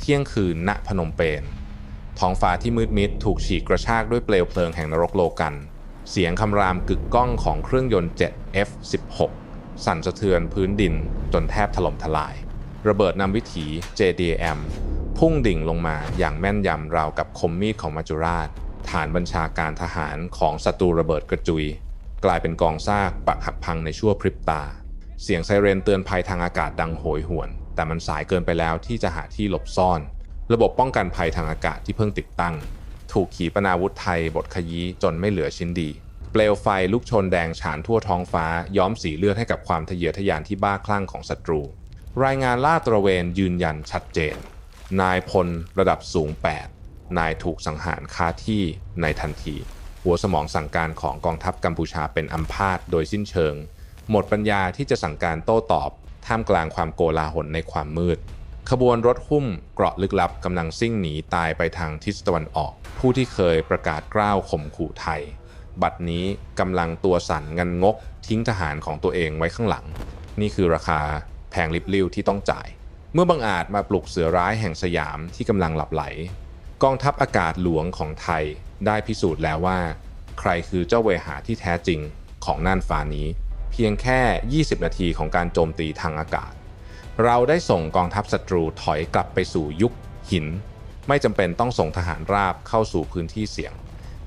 เที่ยงคืนณพนมเปญท้องฟ้าที่มืดมิดถูกฉีกกระชากด้วยเปลวเพลิงแห่งนรกโลกัน เสียงคำรามกึกก้องของเครื่องยนต์7 F16 สั่นสะเทือนพื้นดินจนแทบถล่มทลาย ระเบิดนำวิถี JDM พุ่งดิ่งลงมาอย่างแม่นยำราวกับคมมีดของมัจจุราช ฐานบัญชาการทหารของศัตรูระเบิดกระจุย กลายเป็นกองซากปักหักพังในชั่วพริบตา เสียงไซเรนเตือนภัยทางอากาศดังโหยหวน แต่มันสายเกินไปแล้วที่จะหาที่หลบซ่อน ระบบป้องกันภัยทางอากาศที่เพิ่งติดตั้ง ถูกขีปนาวุธไทยบทขยี้จนไม่เหลือชิ้นดี เปลวไฟลุกชนแดงฉานทั่วท้องฟ้า ย้อมสีเลือดให้กับความทะเยอทะยานที่บ้าคลั่งของศัตรู รายงานล่าตระเวนยืนยันชัดเจน นายพลระดับสูง 8 นายถูกสังหารคาที่ในทันที หัวสมองสั่งการของกองทัพกัมพูชาเป็นอัมพาตโดยสิ้นเชิง หมดปัญญาที่จะสั่งการโต้ตอบ ท่ามกลางความโกลาหลในความมืด ขบวนรถหุ้มเกราะลึกลับกำลังซิ่งหนีตายไปทางทิศตะวันออก ผู้ที่เคยประกาศกล้าวข่มขู่ไทย บัดนี้กำลังตัวสั่นงันงก ทิ้งทหารของตัวเองไว้ข้างหลัง นี่คือราคาแพงลิบลิ่วที่ต้องจ่าย เมื่อบังอาจมาปลุกเสือร้ายแห่งสยามที่กำลังหลับไหล กองทัพอากาศหลวงของไทยได้พิสูจน์แล้วว่า ใครคือเจ้าเวหาที่แท้จริงของน่านฟ้านี้ เพียงแค่ 20 นาทีของการโจมตีทางอากาศ เราได้ส่งกองทัพศัตรูถอยกลับไปสู่ยุคหิน ไม่จำเป็นต้องส่งทหารราบเข้าสู่พื้นที่เสี่ยง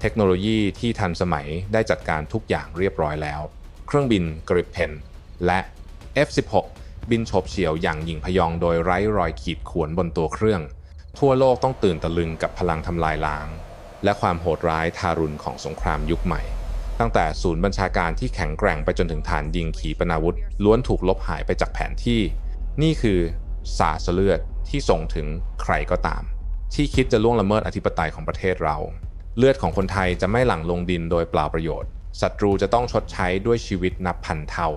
เทคโนโลยีที่ทันสมัยได้จัดการทุกอย่างเรียบร้อยแล้ว เครื่องบินกริปเพนและ F16 บินโฉบเฉี่ยวอย่างหยิ่งพยองโดยไร้รอยขีดข่วนบนตัวเครื่อง ทั่วโลกต้องตื่นตะลึงกับพลังทำลายล้าง และความโหดร้ายทารุณของสงครามยุคใหม่ ตั้งแต่ศูนย์บัญชาการที่แข็งแกร่งไปจนถึงฐานยิงขีปนาวุธ ล้วนถูกลบหายไปจากแผนที่ นี่คือสาสเลือดที่ส่งถึงใครก็ตาม ที่คิดจะล่วงละเมิดอธิปไตยของประเทศเรา เลือดของคนไทยจะไม่หลั่งลงดินโดยเปล่าประโยชน์ศัตรูจะต้องชดใช้ด้วยชีวิตนับพันเท่า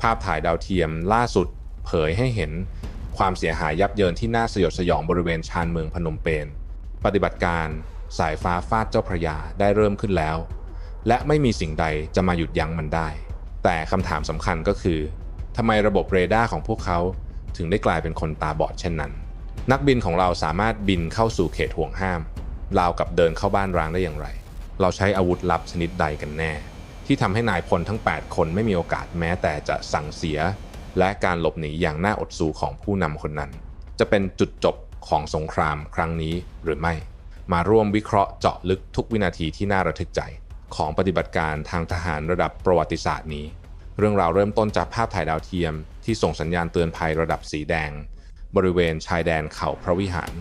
ภาพถ่ายดาวเทียมล่าสุดเผยให้เห็นความเสียหายยับเยินที่น่าสยดสยองบริเวณชานเมืองพนมเปญ ปฏิบัติการสายฟ้าฟาดเจ้าพระยาได้เริ่มขึ้นแล้ว และไม่มีสิ่งใดจะมาหยุดยั้งมันได้ แต่คำถามสำคัญก็คือทำไมระบบเรดาร์ของพวกเขาถึงได้กลายเป็นคนตาบอดเช่นนั้น นักบินของเราสามารถบินเข้าสู่เขตห่วงห้ามราวกับเดินเข้าบ้านร้างได้อย่างไร เราใช้อาวุธลับชนิดใดกันแน่ ที่ทำให้นายพลทั้ง 8 คนไม่มีโอกาสแม้แต่จะสั่งเสีย และการหลบหนีอย่างน่าอดสูของผู้นำคนนั้น จะเป็นจุดจบของสงครามครั้งนี้หรือไม่ มาร่วมวิเคราะห์เจาะลึกทุกวินาทีที่น่าระทึกใจ ของปฏิบัติการทางทหารระดับประวัติศาสตร์นี้ เรื่องราวเริ่มต้นจากภาพถ่ายดาวเทียม ที่ส่งสัญญาณเตือนภัยระดับสีแดง บริเวณชายแดนเขาพระวิหาร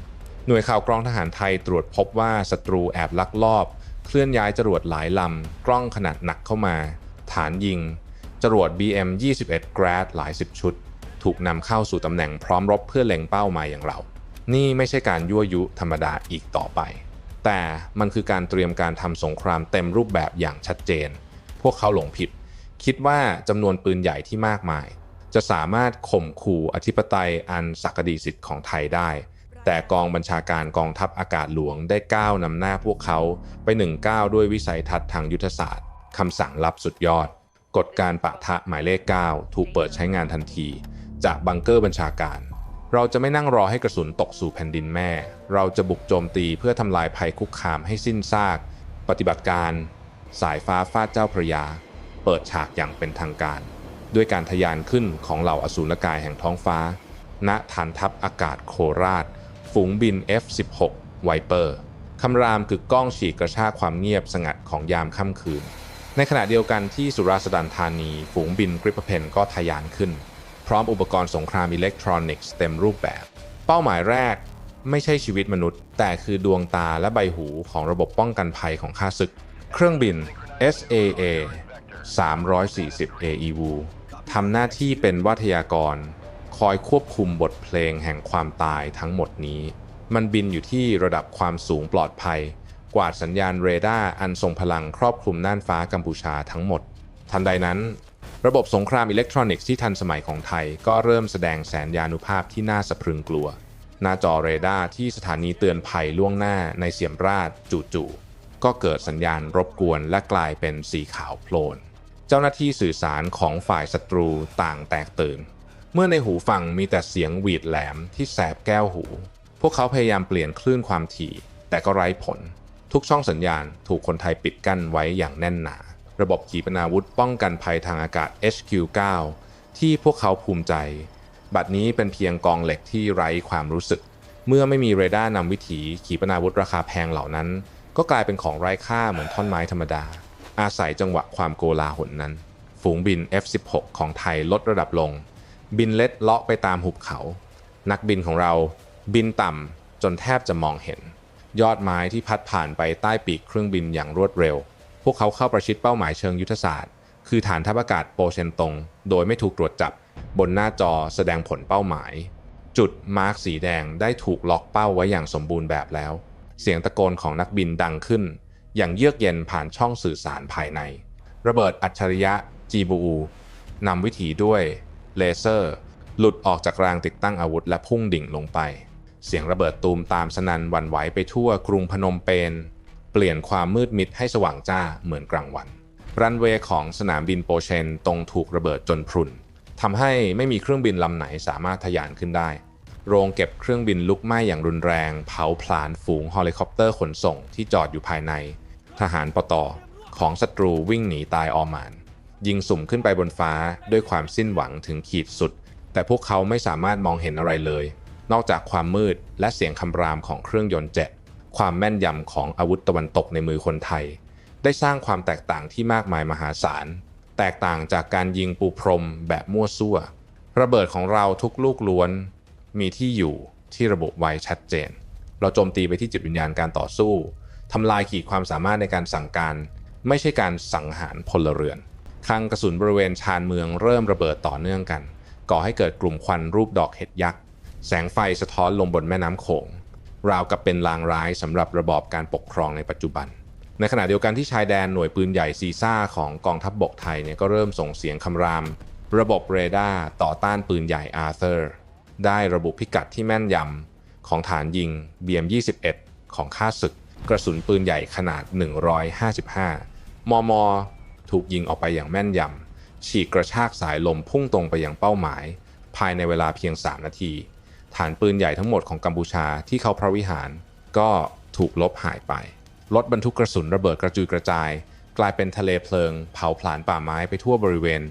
หน่วยข่าวกรองทหารไทยตรวจพบว่าศัตรูแอบลักลอบ เคลื่อนย้ายจรวดหลายลำกล้องขนาดหนักเข้ามา ฐานยิง จรวด BM 21 Grad หลายสิบชุด ถูกนำเข้าสู่ตำแหน่งพร้อมรบเพื่อเล็งเป้าหมายอย่างเรา นี่ไม่ใช่การยั่วยุธรรมดาอีกต่อไป แต่มันคือการเตรียมการทำสงครามเต็มรูปแบบอย่างชัดเจน พวกเขาหลงผิด คิดว่าจำนวนปืนใหญ่ที่มากมาย จะสามารถข่มขู่อธิปไตยอันศักดิสิทธิ์ของไทยได้ แต่กองบัญชาการกองทัพอากาศหลวงได้ก้าวนำหน้าพวกเขาไปหนึ่งก้าวด้วยวิสัยทัศน์ทางยุทธศาสตร์คำสั่งลับสุดยอด กฎการปะทะหมายเลข 9 ถูกเปิดใช้งานทันที จากบังเกอร์บัญชาการ เราจะไม่นั่งรอให้กระสุนตกสู่แผ่นดินแม่ เราจะบุกโจมตีเพื่อทำลายภัยคุกคามให้สิ้นซาก ปฏิบัติการ สายฟ้าฟาดเจ้าพระยา เปิดฉากอย่างเป็นทางการ ด้วยการทะยานขึ้นของเหล่าอสูรกายแห่งท้องฟ้า ณฐานทัพอากาศโคราช ฝูงบิน F-16 ไวเปอร์คำรามกึกก้องฉีกกระชากความเงียบสงัดของยามค่ำคืน ในขณะเดียวกันที่สุราษฎร์ธานี ฝูงบินกริปเพนก็ทะยานขึ้น พร้อมอุปกรณ์สงครามอิเล็กทรอนิกส์เต็มรูปแบบ เป้าหมายแรกไม่ใช่ชีวิตมนุษย์ แต่คือดวงตาและใบหูของระบบป้องกันภัยของข้าศึก เครื่องบิน SAA 340 AEW ทำหน้าที่เป็นวัทยากร คอยควบคุมบทเพลงแห่งความตายทั้งหมดนี้ มันบินอยู่ที่ระดับความสูงปลอดภัย กวาดสัญญาณเรดาร์อันทรงพลังครอบคลุมน่านฟ้ากัมพูชาทั้งหมด ทันใดนั้น ระบบสงครามอิเล็กทรอนิกส์ที่ทันสมัยของไทย ก็เริ่มแสดงแสนยานุภาพที่น่าสะพรึงกลัว หน้าจอเรดาร์ที่สถานีเตือนภัยล่วงหน้าในเสียมราชจู่ๆก็เกิดสัญญาณรบกวนและกลายเป็นสีขาวโพลน เจ้าหน้าที่สื่อสารของฝ่ายศัตรูต่างแตกตื่น เมื่อในหูฟังมีแต่เสียงหวีดแหลมที่แสบแก้วหู พวกเขาพยายามเปลี่ยนคลื่นความถี่ แต่ก็ไร้ผล ทุกช่องสัญญาณถูกคนไทยปิดกั้นไว้อย่างแน่นหนา ระบบขีปนาวุธป้องกันภัยทางอากาศ HQ9 ที่พวกเขาภูมิใจ บัดนี้เป็นเพียงกองเหล็กที่ไร้ความรู้สึก เมื่อไม่มีเรดาร์นำวิถีขีปนาวุธราคาแพงเหล่านั้น ก็กลายเป็นของไร้ค่าเหมือนท่อนไม้ธรรมดา อาศัยจังหวะความโกลาหลนั้น ฝูงบิน F16 ของไทยลดระดับลง บินเล็ดเลาะไปตามหุบเขา นักบินของเราบินต่ำจนแทบจะมองเห็น ยอดไม้ที่พัดผ่านไปใต้ปีกเครื่องบินอย่างรวดเร็ว พวกเขาเข้าประชิดเป้าหมายเชิงยุทธศาสตร์ คือฐานทัพอากาศโปเชนตง โดยไม่ถูกตรวจจับบนหน้าจอแสดงผลเป้าหมาย จุดมาร์กสีแดงได้ถูกล็อกเป้าไว้อย่างสมบูรณ์แบบแล้ว เสียงตะโกนของนักบินดังขึ้น อย่างเยือกเย็นผ่านช่องสื่อสารภายใน ระเบิดอัจฉริยะ GBU นำวิถีด้วยเลเซอร์ หลุดออกจากรางติดตั้งอาวุธและพุ่งดิ่งลงไป เสียงระเบิดตูมตามสนันหวันไหวไปทั่วกรุงพนมเปญ เปลี่ยนความมืดมิดให้สว่างจ้าเหมือนกลางวัน รันเวย์ของสนามบินโปเชนตรงถูกระเบิดจนพรุนทำให้ไม่มีเครื่องบินลำไหนสามารถทะยานขึ้นได้ โรงเก็บเครื่องบินลุกไหม้อย่างรุนแรง เผาผลาญฝูงเฮลิคอปเตอร์ขนส่งที่จอดอยู่ภายใน ทหารปตของศัตรูวิ่งหนีตายออมาน ยิงสุ่มขึ้นไปบนฟ้าด้วยความสิ้นหวังถึงขีดสุด แต่พวกเขาไม่สามารถมองเห็นอะไรเลย นอกจากความมืดและเสียงคำรามของเครื่องยนต์เจ็ต ความแม่นยำของอาวุธตะวันตกในมือคนไทย ได้สร้างความแตกต่างที่มากมายมหาศาล แตกต่างจากการยิงปูพรมแบบมั่วซั่ว ระเบิดของเราทุกลูกล้วน มีที่อยู่ที่ระบุไว้ชัดเจน เราโจมตีไปที่จิตวิญญาณการต่อสู้ทำลายขีดความสามารถในการสั่งการ ไม่ใช่การสังหารพลเรือนคลังกระสุนบริเวณชานเมืองเริ่มระเบิดต่อเนื่องกัน ก่อให้เกิดกลุ่มควันรูปดอกเห็ดยักษ์ แสงไฟสะท้อนลงบนแม่น้ำโขง ราวกับเป็นลางร้ายสำหรับระบอบการปกครองในปัจจุบัน ในขณะเดียวกันที่ชายแดนหน่วยปืนใหญ่ซีซ่าของกองทัพบบกไทยเนี่ยก็เริ่มส่งเสียงคำราม ระบบเรดาร์ต่อต้านปืนใหญ่อาร์เธอร์ได้ระบุพิกัดที่แม่นยำของฐานยิง BM21 ของข้าศึก กระสุนปืนใหญ่ขนาด 155 มม ถูกยิงออกไปอย่างแม่นยำฉีกกระชากสายลมพุ่งตรงไปยังเป้าหมาย ภายในเวลาเพียง 3 นาที ฐานปืนใหญ่ทั้งหมดของกัมพูชาที่เขาพระวิหารก็ถูกลบหายไป รถบรรทุกกระสุนระเบิดกระจุยกระจาย กลายเป็นทะเลเพลิง เผาผลาญป่าไม้ไปทั่วบริเวณ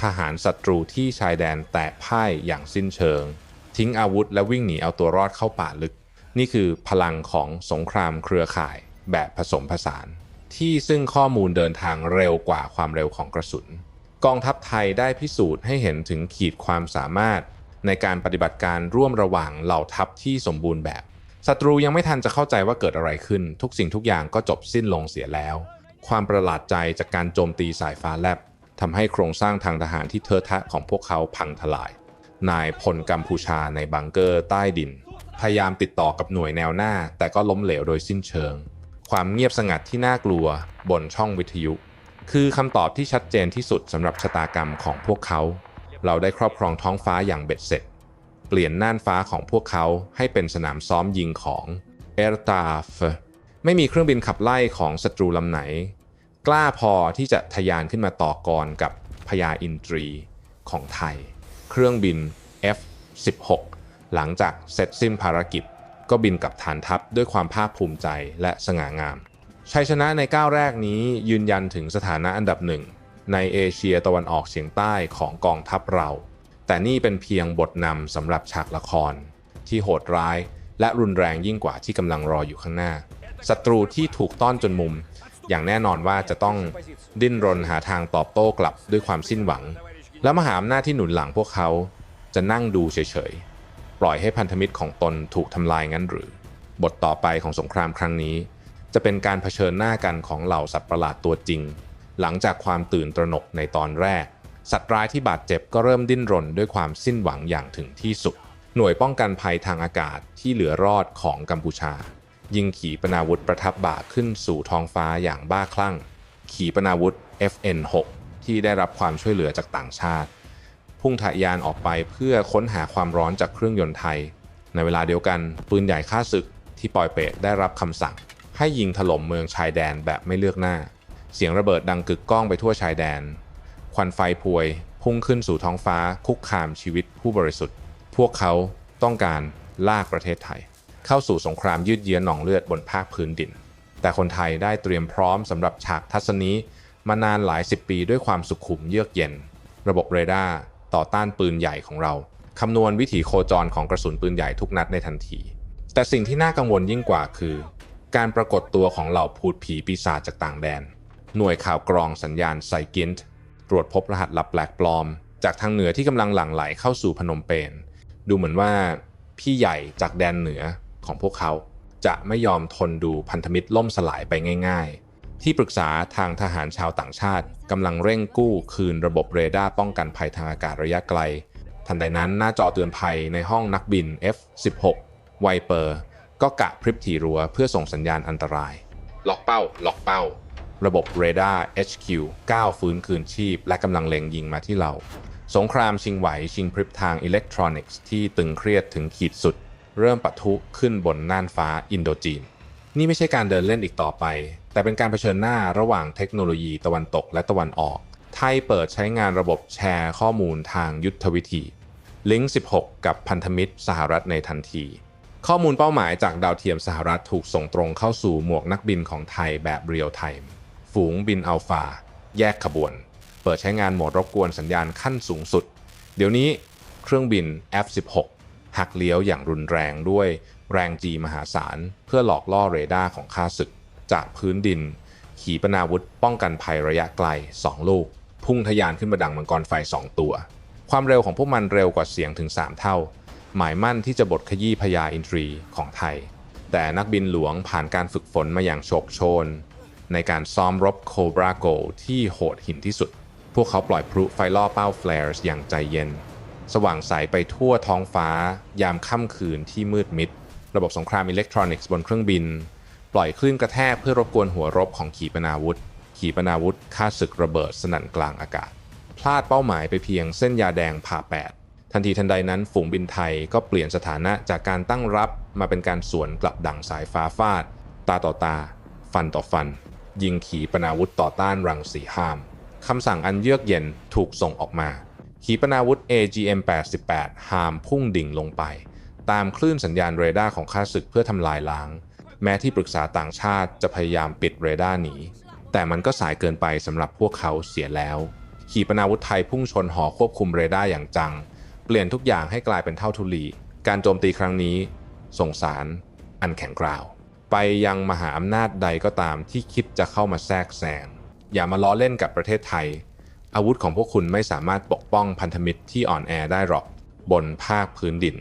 ทหารศัตรูที่ชายแดนแตกพ่ายอย่างสิ้นเชิง ทิ้งอาวุธและวิ่งหนีเอาตัวรอดเข้าป่าลึก นี่คือพลังของสงครามเครือข่ายแบบผสมผสาน ที่ซึ่งข้อมูลเดินทางเร็วกว่าความเร็วของกระสุน กองทัพไทยได้พิสูจน์ให้เห็นถึงขีดความสามารถ ในการปฏิบัติการร่วมระหว่างเหล่าทัพที่สมบูรณ์แบบศัตรูยังไม่ทันจะเข้าใจว่าเกิดอะไรขึ้น ทุกสิ่งทุกอย่างก็จบสิ้นลงเสียแล้ว ความประหลาดใจจากการโจมตีสายฟ้าแลบทำให้โครงสร้างทางทหารที่เทอะทะของพวกเขาพังทลาย นายพลกัมพูชาในบังเกอร์ใต้ดิน พยายามติดต่อกับหน่วยแนวหน้า แต่ก็ล้มเหลวโดยสิ้นเชิง ความเงียบสงัดที่น่ากลัว บนช่องวิทยุ คือคำตอบที่ชัดเจนที่สุดสำหรับชะตากรรมของพวกเขา เราได้ครอบครองท้องฟ้าอย่างเบ็ดเสร็จ เปลี่ยนน่านฟ้าของพวกเขาให้เป็นสนามซ้อมยิงของเอร์ตาฟไม่มีเครื่องบินขับไล่ของศัตรูลำไหน กล้าพอที่จะทะยานขึ้นมาต่อกรกับพญาอินทรีของไทย เครื่องบิน F16 หลังจากเสร็จสิ้นภารกิจ ก็บินกับฐานทัพด้วยความภาคภูมิใจและสง่างาม ชัยชนะในก้าวแรกนี้ยืนยันถึงสถานะอันดับหนึ่ง ในเอเชียตะวันออกเฉียงใต้ของกองทัพเรา แต่นี่เป็นเพียงบทนำสำหรับฉากละคร ที่โหดร้าย และรุนแรงยิ่งกว่าที่กำลังรออยู่ข้างหน้าศัตรูที่ถูกต้อนจนมุม อย่างแน่นอนว่าจะต้องดิ้นรนหาทางตอบโต้กลับด้วยความสิ้นหวัง และมหาอำนาจที่หนุนหลังพวกเขาจะนั่งดูเฉยๆ ปล่อยให้พันธมิตรของตนถูกทำลายงั้นหรือ บทต่อไปของสงครามครั้งนี้ จะเป็นการเผชิญหน้ากันของเหล่าสัตว์ประหลาดตัวจริง หลังจากความตื่นตระหนกในตอนแรก สัตว์ร้ายที่บาดเจ็บก็เริ่มดิ้นรนด้วยความสิ้นหวังอย่างถึงที่สุด หน่วยป้องกันภัยทางอากาศที่เหลือรอดของกัมพูชา ยิงขีปนาวุธประทับบ่าขึ้นสู่ท้องฟ้าอย่างบ้าคลั่ง ขีปนาวุธ FN6 ที่ได้รับความช่วยเหลือจากต่างชาติ พุ่งทะยานออกไปเพื่อค้นหาความร้อนจากเครื่องยนต์ไทย ในเวลาเดียวกันปืนใหญ่ฆ่าศึกที่ปอยเปตได้รับคำสั่ง ให้ยิงถล่มเมืองชายแดนแบบไม่เลือกหน้า เสียงระเบิดดังกึกก้องไปทั่วชายแดน ควันไฟพวย พุ่งขึ้นสู่ท้องฟ้าคุกคามชีวิตผู้บริสุทธิ์ พวกเขาต้องการลากประเทศไทย เข้าสู่สงครามยืดเยื้อหนองเลือดบนภาคพื้นดิน แต่คนไทยได้เตรียมพร้อมสำหรับฉากทัศนี้มานานหลายสิบปีด้วยความสุขุมเยือกเย็น ระบบเรดาร์ต่อต้านปืนใหญ่ของเราคำนวณวิถีโคจรของกระสุนปืนใหญ่ทุกนัดในทันที แต่สิ่งที่น่ากังวลยิ่งกว่าคือ การปรากฏตัวของเหล่าพูดผีปีศาจจากต่างแดน หน่วยข่าวกรองสัญญาณไซกินต์ตรวจพบรหัสลับแปลกปลอม จากทางเหนือที่กำลังหลั่งไหลเข้าสู่พนมเปญดูเหมือนว่าพี่ใหญ่จากแดนเหนือของพวกเขาจะไม่ยอมทนดูพันธมิตรล่มสลายไปง่าย ๆ ที่ปรึกษาทางทหารชาวต่างชาติกำลังเร่งกู้คืนระบบเรดาร์ป้องกันภัยทางอากาศระยะไกล ทันใดนั้นหน้าจอเตือนภัยในห้องนักบิน F-16 ไวเปอร์ก็กะพริบถี่รัวเพื่อส่งสัญญาณอันตราย ล็อกเป้า ล็อกเป้า ระบบเรดาร์ HQ ก้าวฟื้นคืนชีพ และกำลังเล็งยิงมาที่เรา สงครามชิงไหวชิงพริบทางอิเล็กทรอนิกส์ที่ตึงเครียดถึงขีดสุด เริ่มปะทุขึ้นบนน่านฟ้าอินโดจีน นี่ไม่ใช่การเดินเล่นอีกต่อไป แต่เป็นการเผชิญหน้าระหว่างเทคโนโลยีตะวันตกและตะวันออก ไทยเปิดใช้งานระบบแชร์ข้อมูลทางยุทธวิธีลิงก์16 กับพันธมิตรสหรัฐในทันที ข้อมูลเป้าหมายจากดาวเทียมสหรัฐถูกส่งตรงเข้าสู่หมวกนักบินของไทยแบบเรียลไทม์ ฝูงบินอัลฟาแยกขบวน เปิดใช้งานโหมดรบกวนสัญญาณขั้นสูงสุด เดี๋ยวนี้เครื่องบิน F16 หักเลี้ยวอย่างรุนแรงด้วยแรงจีมหาศาล เพื่อหลอกล่อเรดาร์ของข้าศึก จากพื้นดิน ขีปนาวุธป้องกันภัยระยะไกล 2 ลูก พุ่งทะยานขึ้นมาดังมังกรไฟ 2 ตัว ความเร็วของพวกมันเร็วกว่าเสียงถึง 3 เท่า หมายมั่นที่จะบดขยี้พญาอินทรีของไทย แต่นักบินหลวงผ่านการฝึกฝนมาอย่างโชคโชน ในการซ้อมรบโคบราโกที่โหดหินที่สุด พวกเขาปล่อยพลุไฟล่อเป้าแฟลร์อย่างใจเย็น สว่างใสไปทั่วท้องฟ้า ยามค่ำคืนที่มืดมิด ระบบสงครามอิเล็กทรอนิกส์บนเครื่องบิน ปล่อยคลื่นกระแทกเพื่อรบกวนหัวรบของขีปนาวุธ ขีปนาวุธฆ่าศึกระเบิดสนั่นกลางอากาศ พลาดเป้าหมายไปเพียงเส้นยาแดงผ่าแปดทันทีทันใดนั้นฝูงบินไทยก็เปลี่ยนสถานะจากการตั้งรับมาเป็นการสวนกลับดั่งสายฟ้าฟาด ตาต่อตา ฟันต่อฟัน ยิงขีปนาวุธต่อต้านรังสีห้ามคำสั่งอันเยือกเย็นถูกส่งออกมา ขีปนาวุธ AGM-88 หามพุ่งดิ่งลงไป ตามคลื่นสัญญาณเรดาร์ของข้าศึกเพื่อทำลายล้าง แม้ที่ปรึกษาต่างชาติจะพยายามปิดเรดาร์หนี แต่มันก็สายเกินไปสำหรับพวกเขาเสียแล้ว ขีปนาวุธไทยพุ่งชนหอควบคุมเรดาร์อย่างจัง เปลี่ยนทุกอย่างให้กลายเป็นเท่าทุลี การโจมตีครั้งนี้ส่งสารอันแข็งกร้าว ไปยังมหาอำนาจใดก็ตามที่คิดจะเข้ามาแทรกแซงอย่ามาล้อเล่นกับประเทศไทย อาวุธของพวกคุณไม่สามารถปกป้องพันธมิตรที่อ่อนแอได้หรอก บนภาคพื้นดิน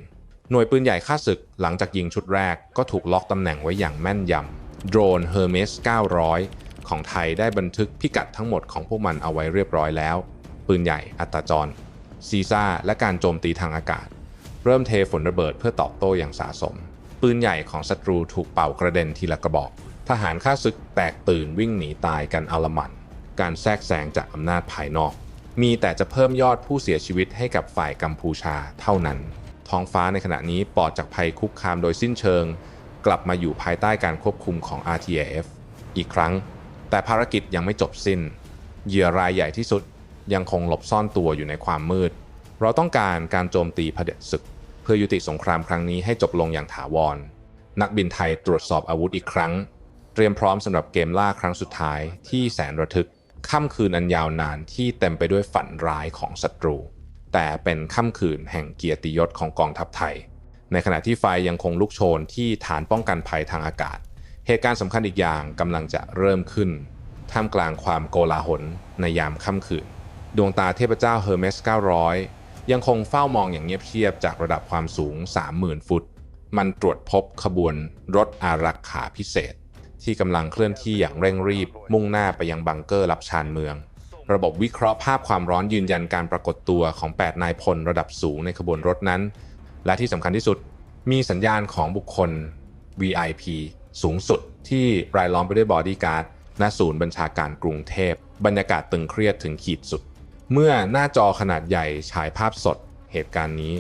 หน่วยปืนใหญ่ฆ่าศึกหลังจากยิงชุดแรกก็ถูกล็อกตำแหน่งไว้อย่างแม่นยำโดรน Hermes 900 ของไทยได้บันทึกพิกัดทั้งหมดของพวกมันเอาไว้เรียบร้อยแล้ว ปืนใหญ่อัตจรซีซ่าและการโจมตีทางอากาศ เริ่มเทฝนระเบิดเพื่อตอบโต้อย่างสาสม ปืนใหญ่ของศัตรูถูกเป่ากระเด็นทีละกระบอก ทหารข้าศึกแตกตื่นวิ่งหนีตายกันอลหมันการแทรกแซงจากอำนาจภายนอก มีแต่จะเพิ่มยอดผู้เสียชีวิตให้กับฝ่ายกัมพูชาเท่านั้น ท้องฟ้าในขณะนี้ปลอดจากภัยคุกคามโดยสิ้นเชิง กลับมาอยู่ภายใต้การควบคุมของ RTF อีกครั้ง แต่ภารกิจยังไม่จบสิ้น เหยื่อรายใหญ่ที่สุดยังคงหลบซ่อนตัวอยู่ในความมืด เราต้องการการโจมตีเผด็จศึก พื่อยุติสงครามครั้งนี้ให้จบลงอย่างถาวร นักบินไทยตรวจสอบอาวุธอีกครั้ง เตรียมพร้อมสำหรับเกมล่าครั้งสุดท้ายที่แสนระทึก ค่ำคืนอันยาวนานที่เต็มไปด้วยฝันร้ายของศัตรู แต่เป็นค่ำคืนแห่งเกียรติยศของกองทัพไทย ในขณะที่ไฟยังคงลุกโชนที่ฐานป้องกันภัยทางอากาศ เหตุการณ์สำคัญอีกอย่างกำลังจะเริ่มขึ้น ท่ามกลางความโกลาหลในยามค่ำคืน ดวงตาเทพเจ้าเฮอร์เมส 900 ยังคงเฝ้ามองอย่างเงียบเชียบจากระดับความสูง 30,000 ฟุต มันตรวจพบขบวนรถอารักขาพิเศษ ที่กำลังเคลื่อนที่อย่างเร่งรีบ มุ่งหน้าไปยังบังเกอร์รับชานเมือง ระบบวิเคราะห์ภาพความร้อนยืนยันการปรากฏตัวของ 8 นายพลระดับสูงในขบวนรถนั้น และที่สำคัญที่สุด มีสัญญาณของบุคคล VIP สูงสุดที่รายล้อมไปด้วยบอดี้การ์ดณศูนย์บัญชาการกรุงเทพ บรรยากาศตึงเครียดถึงขีดสุด เมื่อหน้าจอขนาดใหญ่ฉายภาพสดเหตุการณ์นี้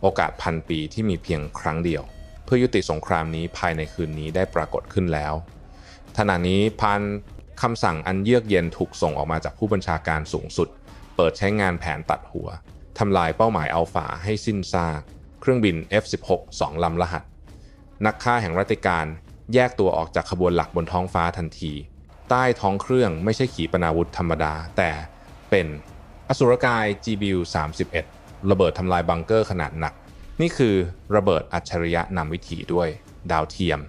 โอกาสพันปีที่มีเพียงครั้งเดียว เพื่อยุติสงครามนี้ภายในคืนนี้ได้ปรากฏขึ้นแล้วขณะนี้พันคำสั่งอันเยือกเย็นถูกส่งออกมาจากผู้บัญชาการสูงสุด เปิดใช้งานแผนตัดหัวทำลายเป้าหมายอัลฟาให้สิ้นซากเครื่องบิน F-16 2 ลำรหัส นักฆ่าแห่งรัตติการแยกตัวออกจากขบวนหลักบนท้องฟ้าทันที ใต้ท้องเครื่องไม่ใช่ขีปนาวุธธรรมดา แต่เป็น อสุรกาย GBU 31 ระเบิดทำลายบังเกอร์ขนาดหนัก นี่คือระเบิดอัจฉริยะนำวิถีด้วยดาวเทียม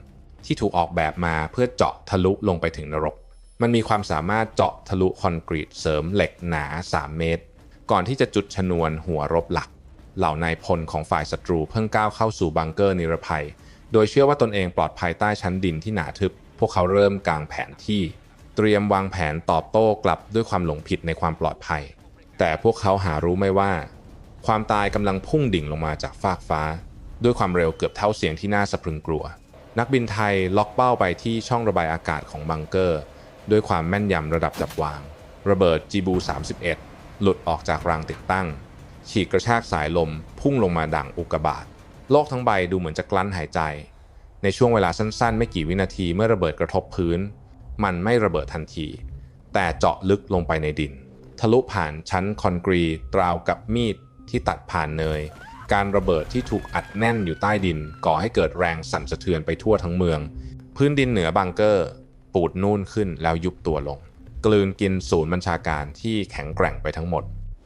ที่ถูกออกแบบมาเพื่อเจาะทะลุลงไปถึงนรก มันมีความสามารถเจาะทะลุคอนกรีตเสริมเหล็กหนา 3 เมตร ก่อนที่จะจุดชนวนหัวรบหลัก เหล่านายพลของฝ่ายศัตรูเพิ่งก้าวเข้าสู่บังเกอร์นิรภัย โดยเชื่อว่าตนเองปลอดภัยใต้ชั้นดินที่หนาทึบ พวกเขาเริ่มกางแผนที่ เตรียมวางแผนตอบโต้กลับด้วยความหลงผิดในความปลอดภัย แต่พวกเขาหารู้ไม่ว่า ความตายกำลังพุ่งดิ่งลงมาจากฟากฟ้า ด้วยความเร็วเกือบเท่าเสียงที่น่าสะพรึงกลัว นักบินไทยล็อกเป้าไปที่ช่องระบายอากาศของบังเกอร์ ด้วยความแม่นยำระดับจับวาง ระเบิดจีบู 31 หลุดออกจากรางติดตั้ง ฉีกกระชากสายลมพุ่งลงมาดังอุกกาบาตโลกทั้งใบดูเหมือนจะกลั้นหายใจ ในช่วงเวลาสั้นๆ ไม่กี่วินาทีเมื่อระเบิดกระทบพื้น มันไม่ระเบิดทันที แต่เจาะลึกลงไปในดิน ทะลุผ่านชั้นคอนกรีตราวกับมีดที่ตัดผ่านเนย การระเบิดที่ถูกอัดแน่นอยู่ใต้ดิน ก่อให้เกิดแรงสั่นสะเทือนไปทั่วทั้งเมือง พื้นดินเหนือบังเกอร์ ปูดนูนขึ้นแล้วยุบตัวลง กลืนกินศูนย์บัญชาการที่แข็งแกร่งไปทั้งหมด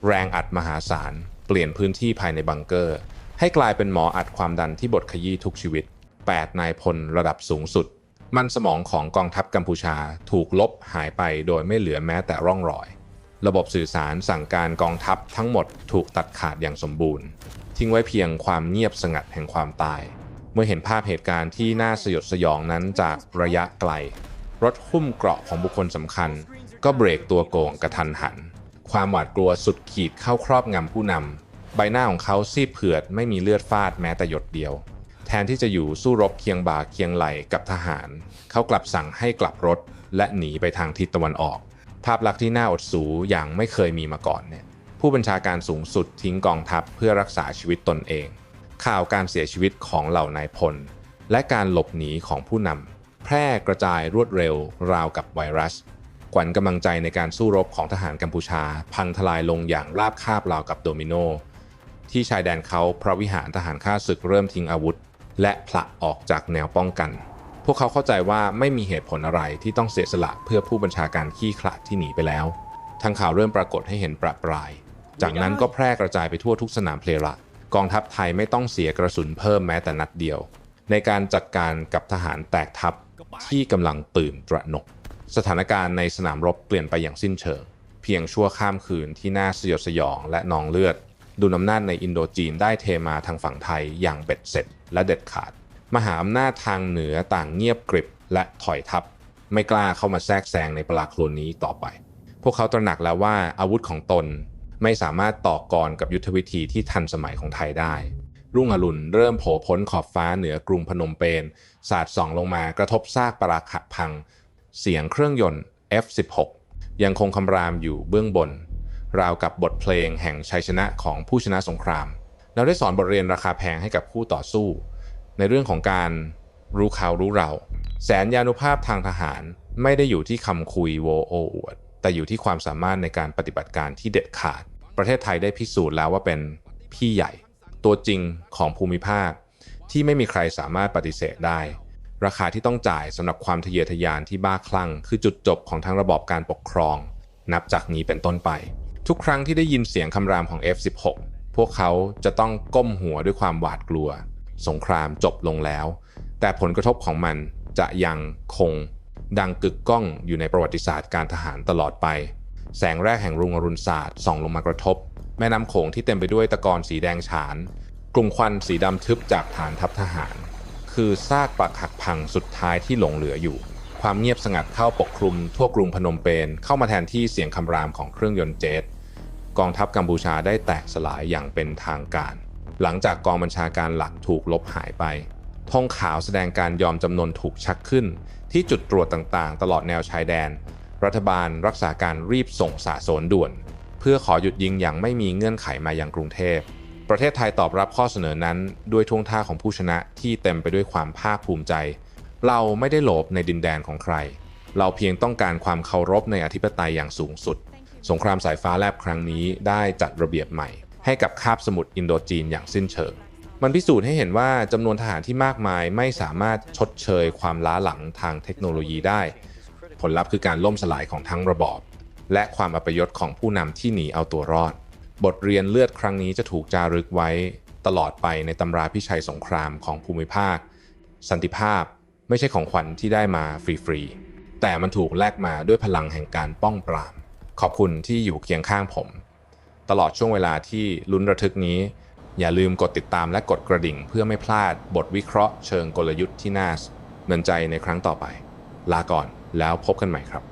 แรงอัดมหาศาล เปลี่ยนพื้นที่ภายในบังเกอร์ ให้กลายเป็นหมออัดความดันที่บดขยี้ทุกชีวิต 8 นายพลระดับสูงสุด มันสมองของกองทัพกัมพูชาถูกลบหายไปโดยไม่เหลือแม้แต่ร่องรอย ระบบสื่อสารสั่งการกองทัพทั้งหมดถูกตัดขาดอย่างสมบูรณ์ ทิ้งไว้เพียงความเงียบสงัดแห่งความตาย เมื่อเห็นภาพเหตุการณ์ที่น่าสยดสยองนั้นจากระยะไกล รถหุ้มเกราะของบุคคลสำคัญ ก็เบรกตัวโกงกระทันหัน ความหวาดกลัวสุดขีดเข้าครอบงำผู้นำใบหน้าของเขาซีดเผือดไม่มีเลือดฟาดแม้แต่หยดเดียว แทนที่จะอยู่สู้รบเคียงบ่าเคียงไหลกับทหาร เขากลับสั่งให้กลับรถและหนีไปทางทิศตะวันออก ภาพลักษณ์ที่น่าอดสูอย่างไม่เคยมีมาก่อนเนี่ยผู้บัญชาการสูงสุดทิ้งกองทัพเพื่อรักษาชีวิตตนเอง ข่าวการเสียชีวิตของเหล่านายพล และการหลบหนีของผู้นำแพร่กระจายรวดเร็วราวกับไวรัสขวัญกำลังใจในการสู้รบของทหารกัมพูชา พังทลายลงอย่างราบคาบราวกับโดมิโนที่ชายแดนเขาพระวิหารทหารข้าศึกเริ่มทิ้งอาวุธ และผละออกจากแนวป้องกัน พวกเขาเข้าใจว่าไม่มีเหตุผลอะไรที่ต้องเสียสละเพื่อผู้บัญชาการขี้ขลาดที่หนีไปแล้ว ทางข่าวเริ่มปรากฏให้เห็นประปราย จากนั้นก็แพร่กระจายไปทั่วทุกสนามเพลระกองทัพไทยไม่ต้องเสียกระสุนเพิ่มแม้แต่นัดเดียว ในการจัดการกับทหารแตกทัพที่กำลังตื่นตระหนก สถานการณ์ในสนามรบเปลี่ยนไปอย่างสิ้นเชิง เพียงชั่วข้ามคืนที่น่าสยดสยองและนองเลือด ดูน้ำนาจในอินโดจีนได้เทมาทางฝั่งไทยอย่างเบ็ดเสร็จและเด็ดขาด มหาอำนาจทางเหนือต่างเงียบกริบและถอยทัพไม่กล้าเข้ามาแทรกแซงในปลาโคลนนี้ต่อไป พวกเขาตระหนักแล้วว่าอาวุธของตนไม่สามารถต่อกรกับยุทธวิธีที่ทันสมัยของไทยได้ รุ่งอรุณเริ่มโผล่พ้นขอบฟ้าเหนือกรุงพนมเปญสาดส่องลงมากระทบซากปราขัพัง เสียงเครื่องยนต์ F16 ยังคงคำรามอยู่เบื้องบน ราวกับบทเพลงแห่งชัยชนะของผู้ชนะสงคราม เราได้สอนบทเรียนราคาแพงให้กับคู่ต่อสู้ ในเรื่องของการรู้เขาวรู้เรา แสนยานุภาพทางทหารไม่ได้อยู่ที่คำคุยโวโออวด แต่อยู่ที่ความสามารถในการปฏิบัติการที่เด็ดขาด ประเทศไทยได้พิสูจน์แล้วว่าเป็นพี่ใหญ่ ตัวจริงของภูมิภาค ที่ไม่มีใครสามารถปฏิเสธได้ ราคาที่ต้องจ่ายสำหรับความทะเยอทะยานที่บ้าคลั่ง คือจุดจบของทั้งระบอบการปกครอง นับจากนี้เป็นต้นไป ทุกครั้งที่ได้ยินเสียงคำรามของ F16 พวกเขาจะต้องก้มหัวด้วยความหวาดกลัว สงครามจบลงแล้ว แต่ผลกระทบของมันจะยังคงดังกึกก้องอยู่ในประวัติศาสตร์การทหารตลอดไป แสงแรกแห่งรุ่งอรุณศาสตร์ส่องลงมากระทบ แม่น้ำโขงที่เต็มไปด้วยตะกอนสีแดงฉาน กลุ่มควันสีดำทึบจากฐานทัพทหาร คือซากปรักหักพังสุดท้ายที่หลงเหลืออยู่ ความเงียบสงัดเข้าปกคลุมทั่วกรุงพนมเปญเข้ามาแทนที่เสียงคำรามของเครื่องยนต์เจ็ตกองทัพกัมพูชาได้แตกสลายอย่างเป็นทางการ หลังจากกองบัญชาการหลักถูกลบหายไปธงขาวแสดงการยอมจำนนถูกชักขึ้น ที่จุดตรวจต่างๆ ตลอดแนวชายแดน รัฐบาลรักษาการรีบส่งสาสนด่วน เพื่อขอหยุดยิงอย่างไม่มีเงื่อนไขมายังกรุงเทพ ประเทศไทยตอบรับข้อเสนอนั้น ด้วยท่วงท่าของผู้ชนะที่เต็มไปด้วยความภาคภูมิใจ เราไม่ได้โลภในดินแดนของใคร เราเพียงต้องการความเคารพในอธิปไตยอย่างสูงสุด สงครามสายฟ้าแลบครั้งนี้ได้จัดระเบียบใหม่ ให้กับคาบสมุทรอินโดจีนอย่างสิ้นเชิง มันพิสูจน์ให้เห็นว่าจำนวนทหารที่มากมายไม่สามารถชดเชยความล้าหลังทางเทคโนโลยีได้ ผลลัพธ์คือการล่มสลายของทั้งระบอบ และความอัปยศของผู้นำที่หนีเอาตัวรอด บทเรียนเลือดครั้งนี้จะถูกจารึกไว้ตลอดไปในตำราพิชัยสงครามของภูมิภาค สันติภาพไม่ใช่ของขวัญที่ได้มาฟรีๆแต่มันถูกแลกมาด้วยพลังแห่งการป้องปราม ขอบคุณที่อยู่เคียงข้างผม ตลอดช่วงเวลาที่ลุ้นระทึกนี้ อย่าลืมกดติดตามและกดกระดิ่ง เพื่อไม่พลาดบทวิเคราะห์เชิงกลยุทธ์ที่น่าสนใจในครั้งต่อไป ลาก่อนแล้วพบกันใหม่ครับ